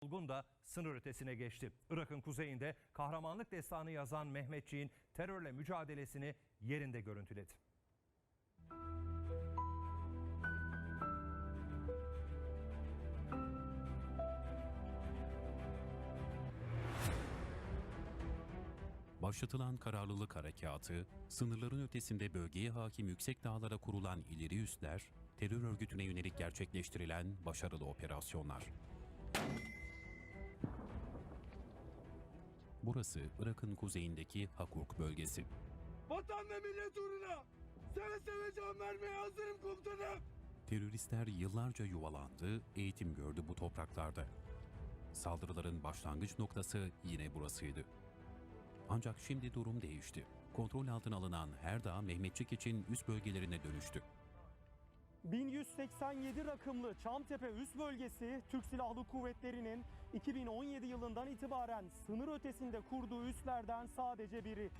Olgun da sınır ötesine geçti. Irak'ın kuzeyinde kahramanlık destanı yazan Mehmetçiğin terörle mücadelesini yerinde görüntüledi. Başlatılan kararlılık harekatı, sınırların ötesinde bölgeye hakim yüksek dağlara kurulan ileri üsler, terör örgütüne yönelik gerçekleştirilen başarılı operasyonlar. Burası Irak'ın kuzeyindeki Hakurk bölgesi. Vatan ve millet uğruna seve seve can vermeye hazırım komutanım. Teröristler yıllarca yuvalandı, eğitim gördü bu topraklarda. Saldırıların başlangıç noktası yine burasıydı. Ancak şimdi durum değişti. Kontrol altına alınan her dağ Mehmetçik için üst bölgelerine dönüştü. 1187 rakımlı Çamtepe üst bölgesi Türk Silahlı Kuvvetleri'nin 2017 yılından itibaren sınır ötesinde kurduğu üslerden sadece biri.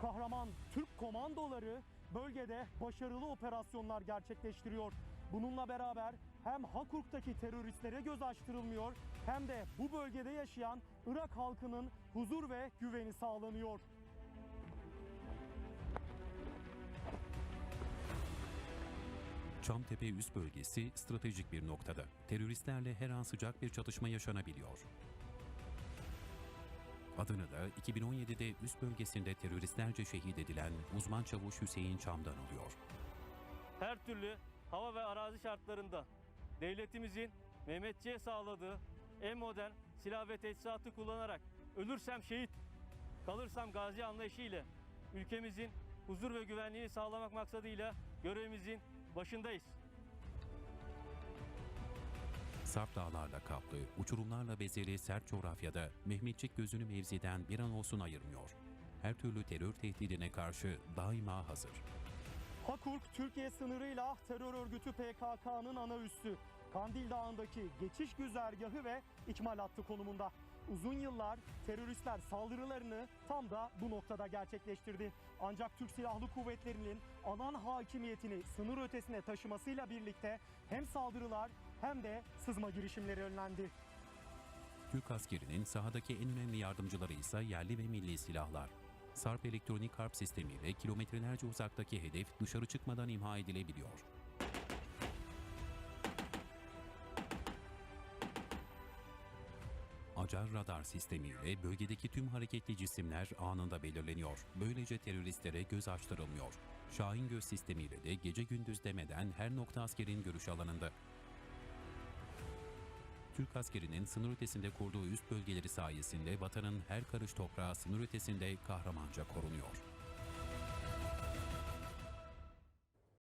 Kahraman Türk komandoları bölgede başarılı operasyonlar gerçekleştiriyor. Bununla beraber hem Hakurk'taki teröristlere göz açtırılmıyor hem de bu bölgede yaşayan Irak halkının huzur ve güveni sağlanıyor. Çamtepe üst bölgesi stratejik bir noktada. Teröristlerle her an sıcak bir çatışma yaşanabiliyor. Adını da 2017'de üst bölgesinde teröristlerce şehit edilen uzman çavuş Hüseyin Çam'dan alıyor. her türlü hava ve arazi şartlarında devletimizin Mehmetçiğe sağladığı en modern silah ve teçhizatı kullanarak ölürsem şehit, kalırsam gazi anlayışı ile ülkemizin huzur ve güvenliğini sağlamak maksadıyla görevimizin başındayız. Sarp dağlarla kaplı, uçurumlarla bezeli sert coğrafyada Mehmetçik gözünü mevziden bir an olsun ayırmıyor. Her türlü terör tehdidine karşı daima hazır. Hakurk, Türkiye sınırıyla terör örgütü PKK'nın ana üssü. Kandil Dağı'ndaki geçiş güzergahı ve ikmal hattı konumunda. Uzun yıllar teröristler saldırılarını tam da bu noktada gerçekleştirdi. Ancak Türk Silahlı Kuvvetleri'nin alan hakimiyetini sınır ötesine taşımasıyla birlikte hem saldırılar hem de sızma girişimleri önlendi. Türk askerinin sahadaki en önemli yardımcıları ise yerli ve milli silahlar. Sarp elektronik harp sistemiyle kilometrelerce uzaktaki hedef dışarı çıkmadan imha edilebiliyor. Acar radar sistemiyle bölgedeki tüm hareketli cisimler anında belirleniyor. Böylece teröristlere göz açtırılmıyor. Şahin göz sistemiyle de gece gündüz demeden her nokta askerin görüş alanında. Türk askerinin sınır ötesinde kurduğu üst bölgeleri sayesinde vatanın her karış toprağı sınır ötesinde kahramanca korunuyor.